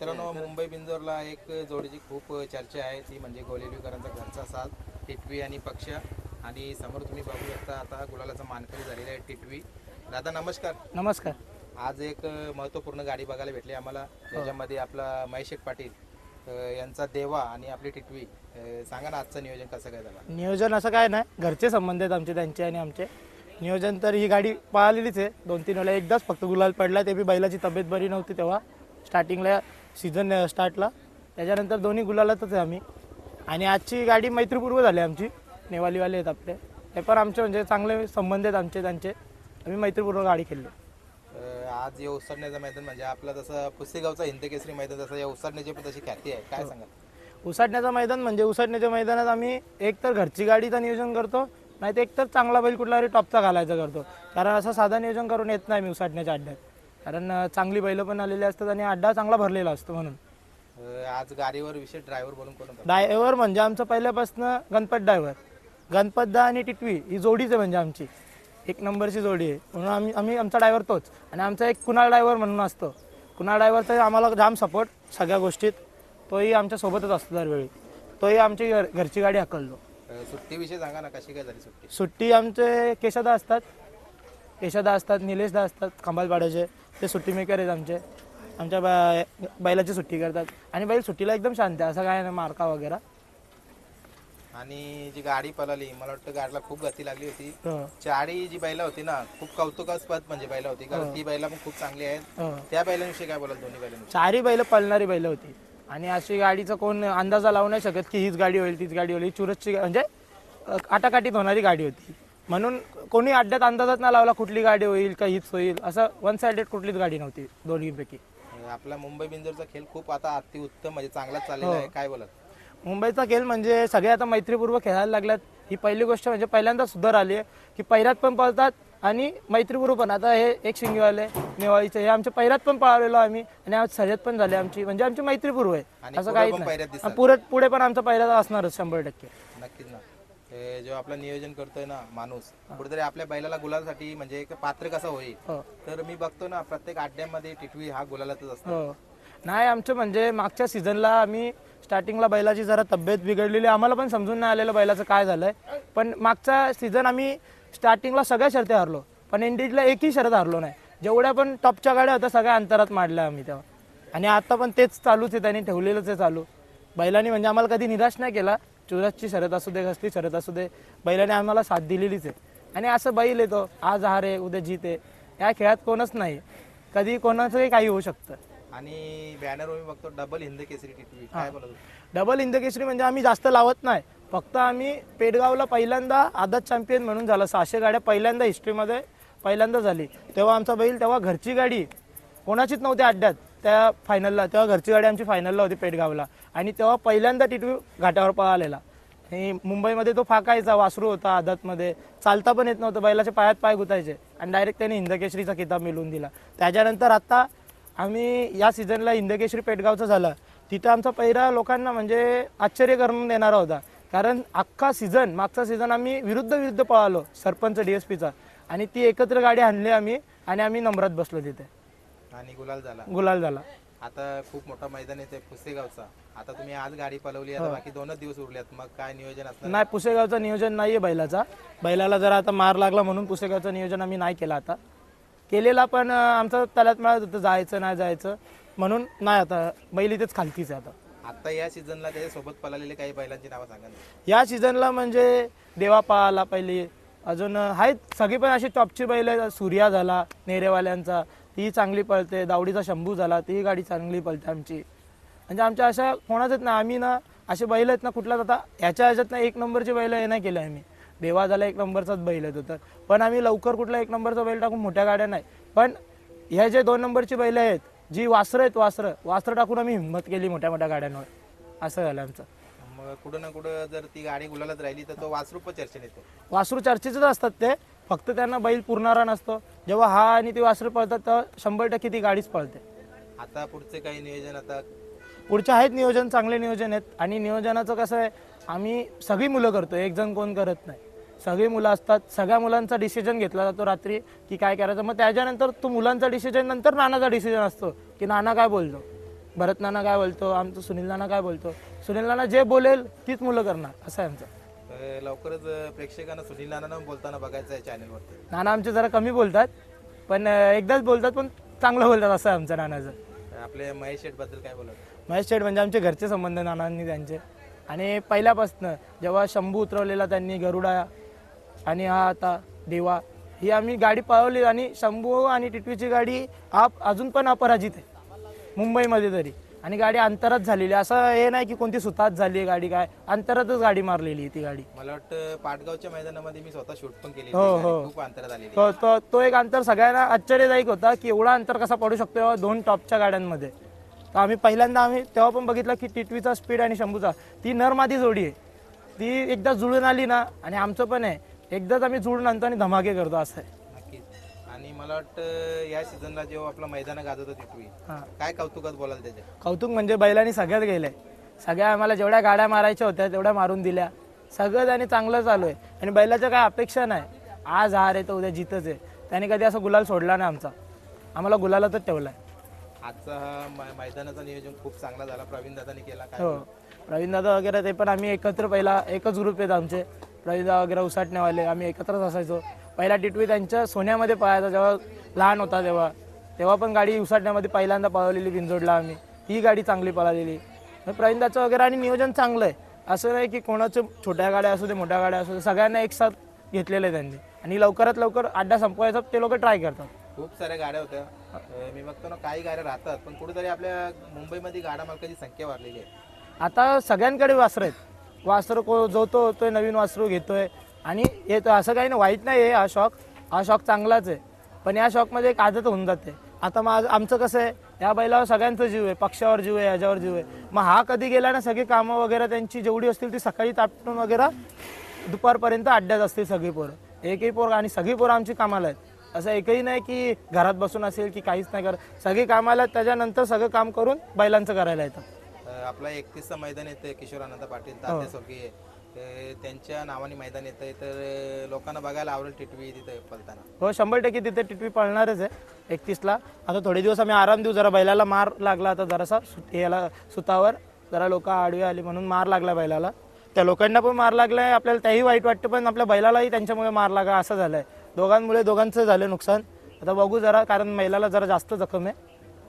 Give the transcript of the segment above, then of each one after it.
मित्रांनो मुंबई बिंजोरला एक जोडीची खूप चर्चा आहे. ती म्हणजे गोलेलीकरांचा घरचा साथ टिटवी आणि पक्ष. आणि समोर तुम्ही बघू शकता आता गुलालाचा मानकरी झालेला आहे टिटवी. दादा नमस्कार. नमस्कार. आज एक महत्त्वपूर्ण गाडी बघायला भेटली आम्हाला. ज्याच्यामध्ये आपला महेश पाटील यांचा देवा आणि आपली टिटवी. सांगा ना आजचं नियोजन कसं काय झालं? नियोजन असं काय नाही. घरचे संबंध आहेत आमचे त्यांचे आणि आमचे. नियोजन तर ही गाडी पळालेलीच आहे. दोन तीन वेळा एकदाच फक्त गुलाल पडला. ते बी बैलाची तब्येत बरी नव्हती तेव्हा. स्टार्टिंगला सीझन स्टार्टला त्याच्यानंतर दोन्ही गुलालातच आहे आम्ही. आणि आजची गाडी मैत्रीपूर्व झाली आमची. नेवालीवाले आहेत आपले. ते पण आमचे म्हणजे चांगले संबंध आहेत आमचे त्यांचे. आम्ही मैत्रीपूर्व गाडी खेळलो. अ, आज या उसरण्याचं मैदान म्हणजे आपलं जसं पुसेगावचा हिंदकेसरी मैदान तसं या उसरण्याची पण तशी ख्याती आहे. काय सांगाल? उसाटण्याचं मैदान म्हणजे उसाटण्याच्या मैदानात आम्ही एक तर घरची गाडीचं नियोजन करतो नाही तर एक तर चांगला बैल कुठला तरी टॉपचा घालायचा करतो. कारण असं साधं नियोजन करून येत नाही मी उसाटण्याच्या अड्ड्यात. कारण चांगली बैलं पण आलेली असतात आणि अड्डा चांगला भरलेला असतो म्हणून. अ, आज गाडीवर विशेष ड्रायव्हर बोलून कोण होता? म्हणजे आमचं पहिल्यापासून गणपत ड्रायव्हर गणपतदा आणि टिटवी ही जोडीच आहे म्हणजे आमची. एक नंबरची जोडी आहे. म्हणून आम्ही आम्ही आमचा ड्रायव्हर तोच. आणि आमचा एक कुणाल ड्रायव्हर म्हणून असतो. कुणाल ड्रायव्हर तर आम्हाला जाम सपोर्ट सगळ्या गोष्टीत. तोही आमच्या सोबतच असतो दरवेळी. तोही आमची घर घरची गाडी हाकलतो. अ, सुट्टीविषयी सांगा ना कशी काय झाली सुट्टी? सुट्टी आमचे केशदा असतात. केशदा असतात निलेशदा असतात खंबालपाड्याचे ते सुट्टी मेकर आहेत आमचे. आमच्या बा बैलाची सुट्टी करतात. आणि बैल सुट्टीला एकदम शांत आहे. असं काय नाही मार्का वगैरे. आणि जी गाडी पळाली मला वाटतं गाडीला खूप गती लागली होती. हो, चारी जी बैला होती ना खूप कौतुकास्पद म्हणजे बैला होती. कारण ती बैला पण खूप चांगली आहेत. हो. त्या बैलांविषयी काय बोलाल दोन्ही बैलांविषयी? चारही बैल पळणारी बैल होती. आणि अशी गाडीचा कोण अंदाजा लावू नाही शकत की हीच गाडी होईल तीच गाडी होईल. ही चुरसची गा- म्हणजे अ, आटाकाटीत होणारी गाडी होती. म्हणून कोणी अड्ड्यात अंदाजात नाही लावला कुठली गाडी होईल का हीच होईल. असं वन साइडेड कुठलीच गाडी नव्हती दोन्हीपैकी. आपला मुंबई बिंजरचा खेळ खूप आता अति उत्तम म्हणजे चांगलाच चाललेला आहे. काय बोलाल? मुंबईचा खेळ म्हणजे सगळे आता मैत्रीपूर्वक खेळायला लागल्यात. ही पहिली गोष्ट म्हणजे पहिल्यांदा सुधार आली आहे की पैरात पण पळतात आणि मैत्रीपूर्व पण. आता हे एक शिंगीवाले नेवाळीचे हे आमच्या पैरात पण पळालेलो आम्ही आणि आज शर्यत पण झाली आमची म्हणजे आमची मैत्रीपूर्व आहे. असं नाही. आणि पुढे पण आमचा पैरात असणारच शंभर टक्के. नक्कीच ना. जेव्हा आपलं नियोजन करतोय ना माणूस कुठेतरी आपल्या बैलाला गुलालसाठी म्हणजे एक पात्र कसा होईल? हो. तर मी बघतो ना प्रत्येक अड्ड्यामध्ये टिटवी हा गुलालातच असतो. हो. नाही आमचं म्हणजे मागच्या सीझनला आम्ही स्टार्टिंगला बैलाची जरा तब्येत बिघडलेली आम्हाला पण समजून नाही आलेलं बैलाचं काय झालंय. पण मागचा सीझन आम्ही स्टार्टिंगला सगळ्या शर्ती हारलो. पण एंडीजला एकही शर्यत हारलो नाही. जेवढ्या पण टॉपच्या गाड्या होत्या सगळ्या अंतरात मारल्या आम्ही तेव्हा. आणि आता पण तेच चालूच आहे त्यांनी ठेवलेलंच आहे चालू. बैलांनी म्हणजे आम्हाला कधी निराश नाही केला. चुरसची शर्यत असू दे कसली शर्यत असू दे बैलाने आम्हाला साथ दिलेलीच आहे. आणि असं बैल येतो आज हारे उद्या जीत या खेळात कोणच नाही. कधी कोणाचंही काही होऊ शकतं. आणि बॅनरवर मी बघतो डबल हिंद केसरी टिटवी काय बोलत डबल म्हणजे आम्ही जास्त लावत नाही. फक्त आम्ही पेडगावला पहिल्यांदा आदत चॅम्पियन म्हणून झालं. सहाशे गाड्या पहिल्यांदा हिस्ट्रीमध्ये पहिल्यांदा झाली. तेव्हा आमचा बैल तेव्हा घरची गाडी कोणाचीच नव्हती अड्ड्यात. त्या फायनलला तेव्हा घरची गाडी आमची फायनलला होती पेटगावला आणि तेव्हा पहिल्यांदा टिटू घाटावर पळालेला. आणि मुंबईमध्ये तो फाकायचा वासरू होता आदतमध्ये. चालता पण येत नव्हतं बैलाच्या पायात पाय गुतायचे. आणि डायरेक्ट त्याने हिंदकेशरीचा किताब मिळवून दिला. त्याच्यानंतर आता आम्ही या सीझनला हिंदकेशरी पेटगावचं झालं. तिथं आमचा पहिरा लोकांना म्हणजे आश्चर्य करून देणारा होता. कारण अख्खा सीझन मागचा सीझन आम्ही विरुद्ध विरुद्ध पळालो सरपंच डीएसपीचा आणि ती एकत्र गाडी आणली आम्ही आणि आम्ही नंबरात बसलो तिथे. आणि गुलाल झाला. गुलाल झाला. आता खूप मोठा मैदान येते पुसेगावचा. आता तुम्ही आज गाडी पलवली आता बाकी दोनच दिवस उरलेत मग काय नियोजन असणार? नाही पुसेगावचं नियोजन नाही आहे बैलाचा. बैलाला जरा आता मार लागला म्हणून पुसेगावचं नियोजन आम्ही नाही केलं आता. केलेला पण आमचं तल्यात मिळत होतं जायचं नाही जायचं म्हणून नाही आता. बैल इथेच खालतीच आहे आता. आता या सीझनला त्याच्यासोबत पळालेले काही बैलांची नावं सांगा ना. या सीझनला म्हणजे देवापा आला पहिली अजून आहेत. सगळी पण अशी टॉपची बैल. सूर्या झाला नेरेवाल्यांचा. ती चांगली पळते दावडीचा शंभू झाला ती गाडी चांगली पळते आमची. म्हणजे आमच्या अशा कोणाच ना आम्ही ना असे बैल आहेत ना कुठलाच आता ह्याच्या ह्याच्यात ना एक नंबरचे बैल हे नाही केले आम्ही. देवा झाला एक नंबरचाच बैल येतो तर. पण आम्ही लवकर कुठला एक नंबरचा बैल टाकून मोठ्या गाड्या नाही. पण ह्या जे दोन नंबरची बैल आहेत जी वासरं आहेत वासरं वासरं टाकून आम्ही हिंमत केली मोठ्या मोठ्या गाड्यांवर. असं झालं आमचं. मग कुठं ना कुठं जर ती गाडी गुलालात राहिली तर तो वासरूप चर्चेत येतो. वासरू चर्चेचेच असतात ते फक्त त्यांना बैल पुरणारा नसतो. जेव्हा हा आणि ती वासरू पळतात तेव्हा शंभर टक्के ती गाडीच पळते. आता पुढचे काही नियोजन आता? पुढचे आहेत नियोजन चांगले नियोजन आहेत. आणि नियोजनाचं कसं आहे आम्ही सगळी मुलं करतो एक जण कोण करत नाही. सगळी मुलं असतात सगळ्या मुलांचा डिसिजन घेतला जातो रात्री की काय करायचं. मग त्याच्यानंतर तो मुलांचा डिसिजन नंतर नानाचा डिसिजन असतो की नाना काय बोलतो? भरत नाना काय बोलतो? आमचं सुनील नाना काय बोलतो? सुनील नाना जे बोलेल तीच मुलं करणार असं आहे आमचं. अ, लवकरच प्रेक्षकांना सुनील नाना बोलताना बघायचं आहे चॅनलवरती नाना आमचे जरा कमी बोलतात पण अं, एकदाच बोलतात पण चांगलं बोलतात असं आहे आमचं नानाचं. आपल्या महेश शेठबद्दल काय बोलत? महेश शेठ म्हणजे आमचे घरचे संबंध नानांनी त्यांचे. आणि पहिल्यापासनं जेव्हा शंभू उतरवलेला त्यांनी गरुडा आणि हा आता देवा ही आम्ही गाडी पळवली आणि शंभू आणि टिटवीची गाडी आप अजून पण अपराजित आहे. मुंबईमध्ये तरी. आणि गाडी अंतरात झालेली आहे. असं हे नाही की कोणती सुतात झाली गाडी काय. अंतरातच गाडी मारलेली आहे ती गाडी. मला वाटतं पाटगावच्या मैदानामध्ये मी स्वतः शूट पण केली हो, होती. हो. गाडी खूप तो तो तो एक अंतर सगळ्यांना आश्चर्यदायक होता की एवढा अंतर कसा पडू शकतो या दोन टॉपच्या गाड्यांमध्ये. तर आम्ही पहिल्यांदा आम्ही तेव्हा पण बघितलं की टिटवीचा स्पीड आणि शंभूचा. ती नरमादी जोडी आहे. ती एकदा जुळून आली ना आणि आमचं पण आहे. एकदाच आम्ही जुळून आणतो आणि धमाके करतो असं आहे. मला वाटतं या सीझनला जेव्हा आपला मैदान गाजत होती टिटवी हां. काय कौतुकात बोलाल त्याच्या कौतुक म्हणजे बैलांनी सगळ्यात गेलंय सगळ्या आम्हाला जेवढ्या गाड्या मारायच्या होत्या तेवढ्या मारून दिल्या. सगळं त्याने चांगलं चालू आहे. आणि बैलाच्या काय अपेक्षा नाही. आज हार आहे तर उद्या जितच आहे. त्याने कधी असं गुलाल सोडला नाही आमचा. आम्हाला गुलालातच ठेवलाय. आजचा हा मै- मैदानाचं नियोजन खूप चांगला झाला. प्रवीण दादानी केला काय? हो. प्रवीण दादा वगैरे ते पण आम्ही एकत्र पहिला एकच ग्रुप आहेत आमचे. प्रवीण दादा वगैरे उसाटण्यावाले आम्ही एकत्रच असायचो. पहिला टिटवी त्यांच्या सोन्यामध्ये पळायचा जेव्हा लहान होता तेव्हा. तेव्हा पण गाडी उसाटण्यामध्ये पहिल्यांदा पळवलेली बिंजोडला आम्ही. ही गाडी चांगली पळालेली. मग प्रवीण दाचं वगैरे आणि नियोजन चांगलं आहे. असं नाही की कोणाचं छोट्या गाड्या असू दे मोठ्या गाड्या असू दे सगळ्यांना एक साथ घेतलेलं आहे त्यांनी. आणि लवकरात लवकर अड्डा संपवायचा ते लोक ट्राय करतात. खूप साऱ्या गाड्या होत्या. मी बघतो ना काही गाड्या राहतात पण कुठेतरी आपल्या मुंबईमध्ये गाडा मालकाची संख्या वाढलेली आहे. आता सगळ्यांकडे वासरं आहेत. वासरं को जो तो होतोय नवीन वासरू घेतोय. आणि येतो असं काही नाही वाईट नाही आहे हा शॉक हा शॉक चांगलाच आहे. पण या शॉकमध्ये एक आदत होऊन जाते. आता मग आमचं कसं आहे या बैलावर सगळ्यांचं जीव आहे पक्षावर जीव आहे ह्याच्यावर जीव आहे. मग हा कधी गेला ना सगळी कामं वगैरे त्यांची जेवढी असतील ती सकाळी तापटून वगैरे दुपारपर्यंत अड्ड्यात असतील सगळी पोरं. एकही पोरं आणि सगळी पोरं आमची कामाला आहेत. असं एकही नाही की घरात बसून असेल की काहीच नाही करत. सगळी कामाला आहेत त्याच्यानंतर सगळं काम करून बैलांचं करायला येतं. आपला एकतीसचं मैदान येतं किशोरानंद पाटील तात्या त्यांच्या नावाने मैदान येतंय तर लोकांना बघायला आवडेल टिटवी तिथे पलताना हो शंभर टक्के तिथे टिटवी पळणारच आहे एकतीसला. आता थोडे दिवस आम्ही आराम देऊ जरा बैलाला मार लागला आता जरासा सु- याला सुतावर जरा लोक आडवी आली म्हणून मार लागला बैलाला. त्या लोकांना पण मार लागलाय आपल्याला त्याही वाईट वाटतं पण आपल्या बैलालाही त्यांच्यामुळे मार लागा असं झालंय. दोघांमुळे दोघांचं झालं नुकसान. आता बघू जरा कारण बैलाला जरा जास्त जखम आहे.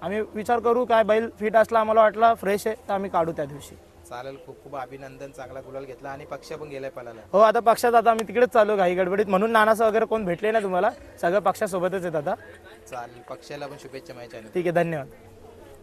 आम्ही विचार करू काय बैल फिट असला आम्हाला वाटला फ्रेश आहे तर आम्ही काढू त्या दिवशी. चालेल. खूप खूप अभिनंदन. चांगला गुलाल घेतला आणि पक्ष पण गेलाय पलाला हो आता पक्षात आता आम्ही तिकडेच चालू घाई गडबडीत. म्हणून नानाचं वगैरे कोण भेटले ना तुम्हाला? सगळं पक्षासोबतच आहेत आता. चालेल. पक्षाला पण शुभेच्छा चॅनल ठीक आहे धन्यवाद.